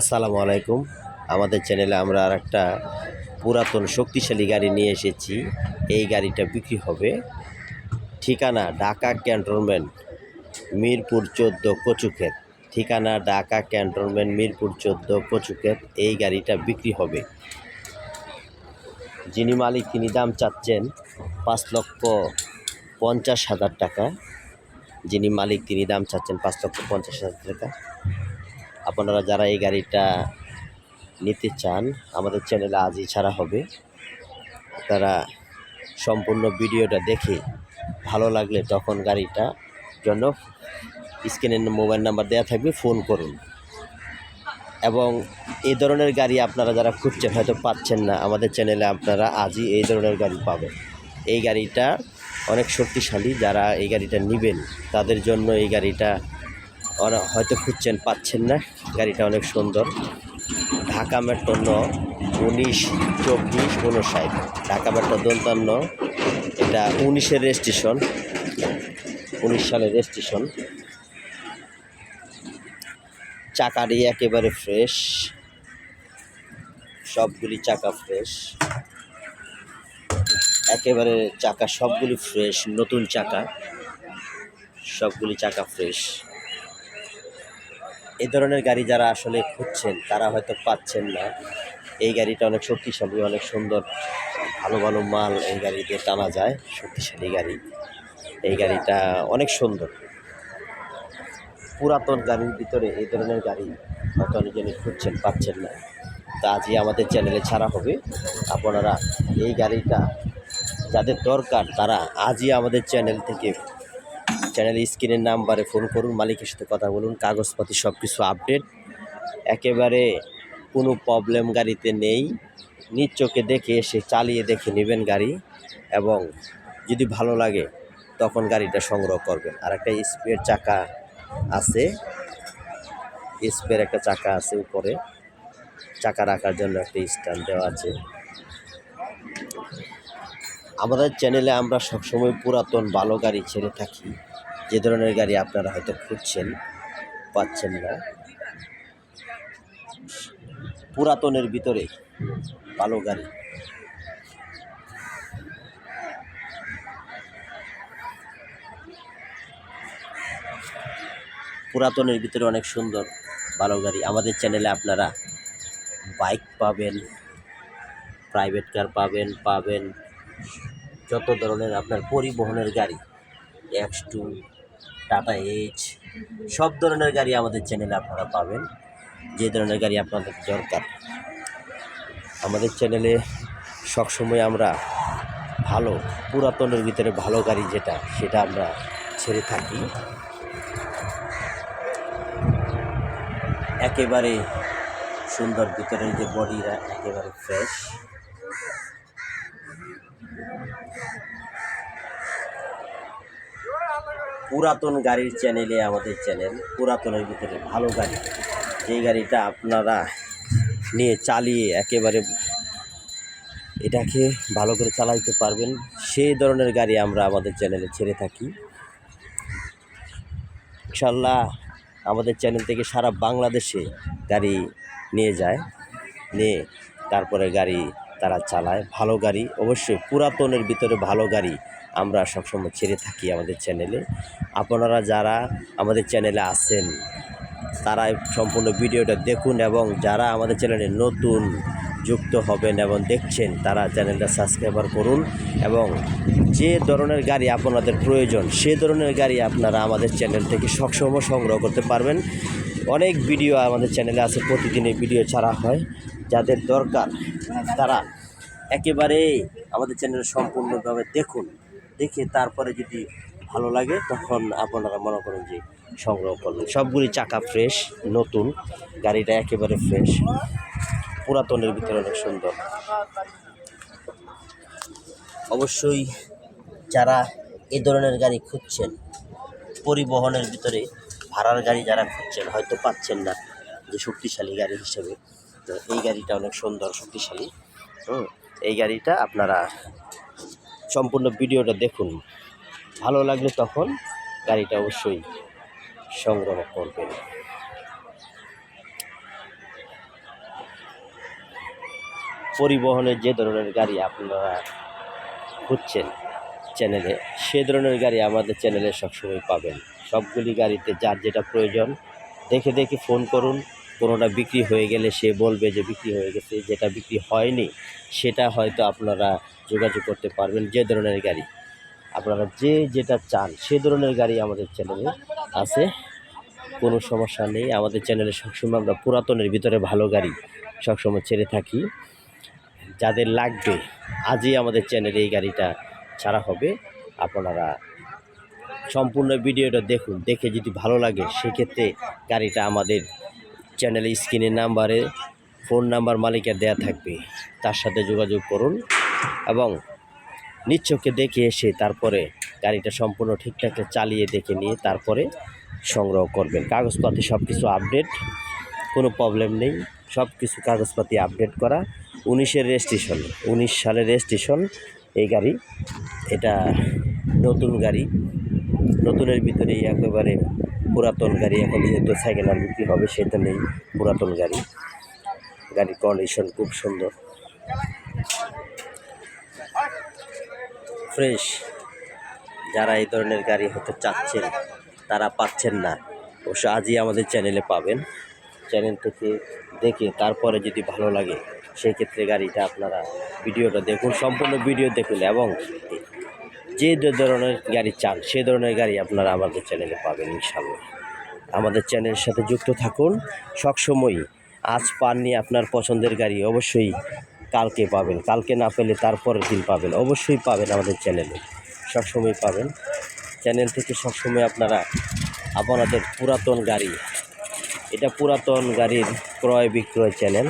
আসসালামু আলাইকুম। আমাদের চ্যানেলে আমরা আর একটা পুরাতন শক্তিশালী গাড়ি নিয়ে এসেছি। এই গাড়িটা বিক্রি হবে ঠিকানা ঢাকা ক্যান্টনমেন্ট মিরপুর চোদ্দ কচুক্ষেত। ঠিকানা ঢাকা ক্যান্টনমেন্ট মিরপুর চোদ্দ কচুক্ষেত। এই গাড়িটা বিক্রি হবে। যিনি মালিক, তিনি দাম চাচ্ছেন পাঁচ লক্ষ পঞ্চাশ হাজার টাকা। যিনি মালিক, তিনি দাম চাচ্ছেন পাঁচ লক্ষ পঞ্চাশ হাজার টাকা। আপনারা যারা এই গাড়িটা নিতে চান, আমাদের চ্যানেলে আজই ছাড়া হবে। তারা সম্পূর্ণ ভিডিওটা দেখে ভালো লাগলে তখন গাড়িটা জন্য স্ক্রিনের মোবাইল নাম্বার দেওয়া থাকবে, ফোন করুন। এবং এই ধরনের গাড়ি আপনারা যারা খুঁজছেন, হয়তো পাচ্ছেন না, আমাদের চ্যানেলে আপনারা আজই এই ধরনের গাড়ি পাবেন। এই গাড়িটা অনেক শক্তিশালী, যারা এই গাড়িটা নেবেন, তাদের জন্য এই গাড়িটা ওরা হয়তো খুঁজছেন, পাচ্ছেন না। গাড়িটা অনেক সুন্দর। ঢাকা মেট্রো ন উনিশ চব্বিশ উনষাট ঢাকা মেট্রো দন্তান্ন। এটা উনিশের রেজিস্ট্রেশন। উনিশ সালের রেজিস্ট্রেশন। চাকাটি একেবারে ফ্রেশ। সবগুলি চাকা ফ্রেশ। একেবারে চাকা সবগুলি ফ্রেশ, নতুন চাকা। সবগুলি চাকা ফ্রেশ। এই ধরনের গাড়ি যারা আসলে খুঁজছেন, তারা হয়তো পাচ্ছেন না। এই গাড়িটা অনেক শক্তিশালী, অনেক সুন্দর, ভালো ভালো মাল এই গাড়িতে টানা যায়, শক্তিশালী গাড়ি। এই গাড়িটা অনেক সুন্দর। পুরাতন গাড়ির ভিতরে এই ধরনের গাড়ি হয়তো অনেকজনই খুঁজছেন, পাচ্ছেন না। তা আজই আমাদের চ্যানেলে ছাড়া হবে। আপনারা এই গাড়িটা যাদের দরকার, তারা আজই আমাদের চ্যানেল থেকে চ্যানেল স্ক্রিনের নাম্বারে ফোন করুন, মালিকের সাথে কথা বলুন কাগজপাতি সব কিছু আপডেট একেবারে কোনো প্রবলেম গাড়িতে নেই। নিজ চোখে দেখে এসে চালিয়ে দেখে নেবেন গাড়ি এবং যদি ভালো লাগে তখন গাড়িটা সংগ্রহ করবেন। আর একটা স্পের চাকা আছে। স্পের একটা চাকা আছে উপরে। চাকা রাখার জন্য একটা স্ট্যান্ড দেওয়া আছে। আমাদের চ্যানেলে আমরা সবসময় পুরাতন ভালো গাড়ি ছেড়ে থাকি। যে ধরনের গাড়ি আপনারা হয়তো খুঁজছেন, পাচ্ছেন না। পুরাতনের ভিতরে ভালো গাড়ি। পুরাতনের ভিতরে অনেক সুন্দর, ভালো গাড়ি। আমাদের চ্যানেলে আপনারা বাইক পাবেন, প্রাইভেট কার পাবেন পাবেন। যত ধরনের আপনার পরিবহনের গাড়ি এক্স টু টাটা এইচ সব ধরনের গাড়ি আমাদের চ্যানেলে আপনারা পাবেন। যে ধরনের গাড়ি আপনাদের দরকার। আমাদের চ্যানেলে সবসময় আমরা ভালো, পুরাতনের ভিতরে ভালো গাড়ি যেটা, সেটা আমরা ছেড়ে থাকি। একেবারে সুন্দর ভিতরের যে বডিরা, একেবারে ফ্রেশ পুরাতন গাড়ির চ্যানেলে আমাদের চ্যানেল, পুরাতনের ভিতরে ভালো গাড়ি। যেই গাড়িটা আপনারা নিয়ে চালিয়ে একেবারে এটাকে ভালো করে চালাইতে পারবেন, সেই ধরনের গাড়ি আমরা আমাদের চ্যানেলে ছেড়ে থাকি। ইনশাল্লাহ আমাদের চ্যানেল থেকে সারা বাংলাদেশে গাড়ি নিয়ে যায়, নিয়ে তারপরে গাড়ি তারা চালায়। ভালো গাড়ি, অবশ্যই পুরাতনের ভিতরে ভালো গাড়ি আমরা সবসময় ছেড়ে থাকি আমাদের চ্যানেলে। আপনারা যারা আমাদের চ্যানেলে আছেন, তারা সম্পূর্ণ ভিডিওটা দেখুন এবং যারা আমাদের চ্যানেলে নতুন যুক্ত হবেন এবং দেখছেন, তারা চ্যানেলটা সাবস্ক্রাইবার করুন এবং যে ধরনের গাড়ি আপনাদের প্রয়োজন, সে ধরনের গাড়ি আপনারা আমাদের চ্যানেল থেকে সবসময় সংগ্রহ করতে পারবেন। অনেক ভিডিও আমাদের চ্যানেলে আছে প্রতিদিনের ভিডিও ছাড়া হয়। যাদের দরকার, তারা একেবারে আমাদের চ্যানেল সম্পূর্ণভাবে দেখুন। দেখে তারপরে যদি ভালো লাগে, তখন আপনারা মনে করেন যে সংগ্রহ করবেন সবগুলি চাকা ফ্রেশ নতুন, গাড়িটা একেবারে ফ্রেশ পুরাতনের ভিতরে অনেক সুন্দর। অবশ্যই যারা এ ধরনের গাড়ি খুঁজছেন, পরিবহনের ভিতরে ভাড়ার গাড়ি যারা খুঁজছেন, হয়তো পাচ্ছেন না যে শক্তিশালী গাড়ি হিসেবে। তো এই গাড়িটা অনেক সুন্দর, শক্তিশালী। হুম, এই গাড়িটা আপনারা সম্পূর্ণ ভিডিওটা দেখুন। ভালো লাগলে তখন গাড়িটা অবশ্যই সংগ্রহ করবেন। পরিবহনের যে ধরনের গাড়ি আপনারা খুঁজছেন চ্যানেলে, সে ধরনের গাড়ি আমাদের চ্যানেলে সবসময় পাবেন। সবগুলি গাড়িতে যার যেটা প্রয়োজন, দেখে দেখে ফোন করুন। কোনোটা বিক্রি হয়ে গেলে সে বলবে যে বিক্রি হয়ে গেছে, যেটা বিক্রি হয়নি, সেটা হয়তো আপনারা যোগাযোগ করতে পারবেন যে ধরনের গাড়ি। আপনারা যে যেটা চান, সে ধরনের গাড়ি আমাদের চ্যানেলে আছে। কোনো সমস্যা নেই, আমাদের চ্যানেলে সবসময় আমরা পুরাতনের ভিতরে ভালো গাড়ি সবসময় ছেড়ে থাকি। যাদের লাগবে, আজই আমাদের চ্যানেলে এই গাড়িটা ছাড়া হবে। আপনারা সম্পূর্ণ ভিডিওটা দেখুন, দেখে যদি ভালো লাগে, সেক্ষেত্রে গাড়িটা আমাদের চ্যানেলে স্ক্রিনের নাম্বারে ফোন নাম্বার মালিকের দেয়া থাকবে। তার সাথে যোগাযোগ করুন এবং নিচ্ছকে দেখে এসে তারপরে গাড়িটা সম্পূর্ণ ঠিকঠাক চালিয়ে দেখে নিয়ে তারপরে সংগ্রহ করবেন। কাগজপাতি সব কিছু আপডেট কোনো প্রবলেম নেই। সব কিছু কাগজপাতি আপডেট করা। উনিশের রেজিস্ট্রেশন উনিশ সালের রেজিস্ট্রেশন এই গাড়ি, এটা নতুন গাড়ি। নতুনের ভিতরেই একেবারে পুরাতন গাড়ি, এখন যেহেতু সাইকেল আর বিক্রি হবে সেটা নেই পুরাতন গাড়ি। গাড়ির কন্ডিশন খুব সুন্দর। ফ্রেশ যারা এই ধরনের গাড়ি হতে চাচ্ছেন, তারা পাচ্ছেন না। অবশ্য আজই আমাদের চ্যানেলে পাবেন। চ্যানেল থেকে দেখে, তারপরে যদি ভালো লাগে, সেই ক্ষেত্রে গাড়িটা আপনারা ভিডিওটা দেখুন, সম্পূর্ণ ভিডিও দেখুন এবং যে ধরনের গাড়ি চান, সে ধরনের গাড়ি আপনারা আমাদের চ্যানেলে পাবেন ইনশাল্লাহ আমাদের চ্যানেলের সাথে যুক্ত থাকুন। সবসময়ই আজ পাননি আপনার পছন্দের গাড়ি অবশ্যই কালকে পাবেন। কালকে না পেলে তারপরের দিন পাবেন। অবশ্যই পাবেন আমাদের চ্যানেলে। সবসময় পাবেন। চ্যানেল থেকে সবসময় আপনারা আপনাদের পুরাতন গাড়ি, এটা পুরাতন গাড়ির ক্রয় বিক্রয় চ্যানেল।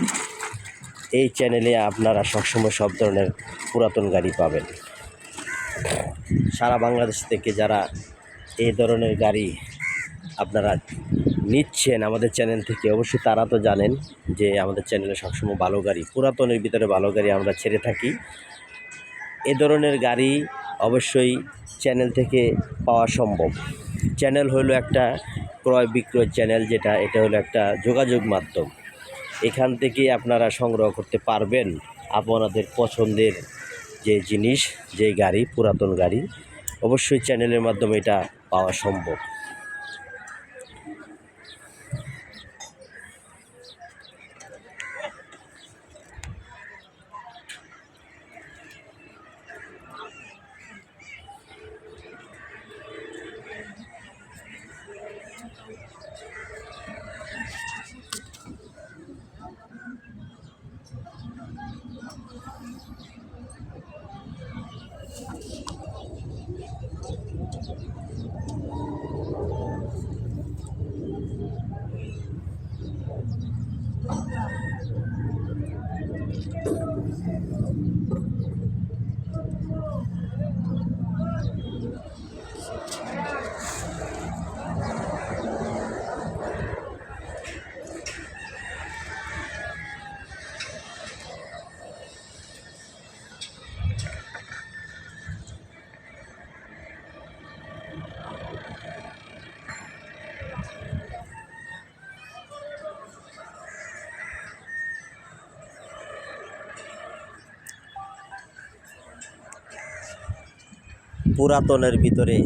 এই চ্যানেলে আপনারা সবসময় সব ধরনের পুরাতন গাড়ি পাবেন। সারা বাংলাদেশ থেকে যারা এই ধরনের গাড়ি আপনারা নিচ্ছেন আমাদের চ্যানেল থেকে, অবশ্যই তারা তো জানেন যে আমাদের চ্যানেলে সবসময় ভালো গাড়ি, পুরাতনের ভিতরে ভালো গাড়ি আমরা ছেড়ে থাকি। এ ধরনের গাড়ি অবশ্যই চ্যানেল থেকে পাওয়া সম্ভব। চ্যানেল হলো একটা ক্রয় বিক্রয় চ্যানেল যেটা, এটা হলো একটা যোগাযোগ মাধ্যম। এখান থেকে আপনারা সংগ্রহ করতে পারবেন আপনাদের পছন্দের যে জিনিস যে গাড়ি পুরাতন গাড়ি অবশ্যই চ্যানেলের মাধ্যমে এটা পাওয়া সম্ভব। পুরাতনের ভিতরে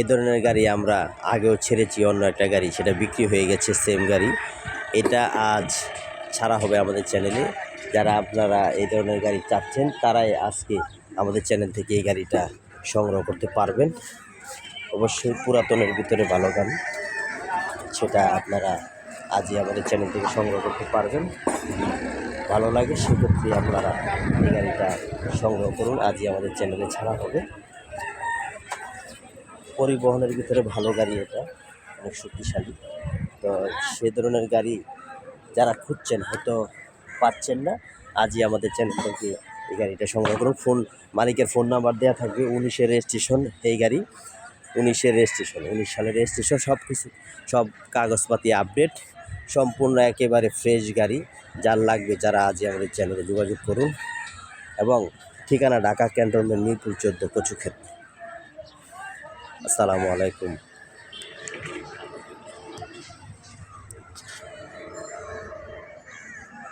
এ ধরনের গাড়ি আমরা আগেও ছেড়েছি, অন্য একটা গাড়ি, সেটা বিক্রি হয়ে গেছে সেম গাড়ি। এটা আজ ছাড়া হবে আমাদের চ্যানেলে। যারা আপনারা এই ধরনের গাড়ি চাচ্ছেন, তারাই আজকে আমাদের চ্যানেল থেকে এই গাড়িটা সংগ্রহ করতে পারবেন। অবশ্যই পুরাতনের ভিতরে ভালো গাড়ি, সেটা আপনারা আজই আমাদের চ্যানেল থেকে সংগ্রহ করতে পারবেন। ভালো লাগে, সেক্ষেত্রে আপনারা এই গাড়িটা সংগ্রহ করুন, আজই আমাদের চ্যানেলে ছাড়া হবে। পরিবহনের ভিতরে ভালো গাড়ি এটা, অনেক শক্তিশালী। তো সে ধরনের গাড়ি যারা খুঁজছেন হয়তো পাচ্ছেন না, আজই আমাদের চ্যানেল থেকে এই গাড়িটা সংগ্রহ করুন। ফোন, মালিকের ফোন নাম্বার দেওয়া থাকবে, উনিশের রেজিস্ট্রেশন এই গাড়ি। উনিশের রেজিস্ট্রেশন উনিশ সালের রেজিস্ট্রেশন সব কিছু সব কাগজপাতি আপডেট সম্পূর্ণ একেবারে ফ্রেশ গাড়ি। যার লাগবে যারা আজই আমাদের চ্যানেলে যোগাযোগ করুন। এবং ঠিকানা ঢাকা ক্যান্টনমেন্ট মিরপুর চোদ্দ, কচুক্ষেত্র। আসসালামু আলাইকুম।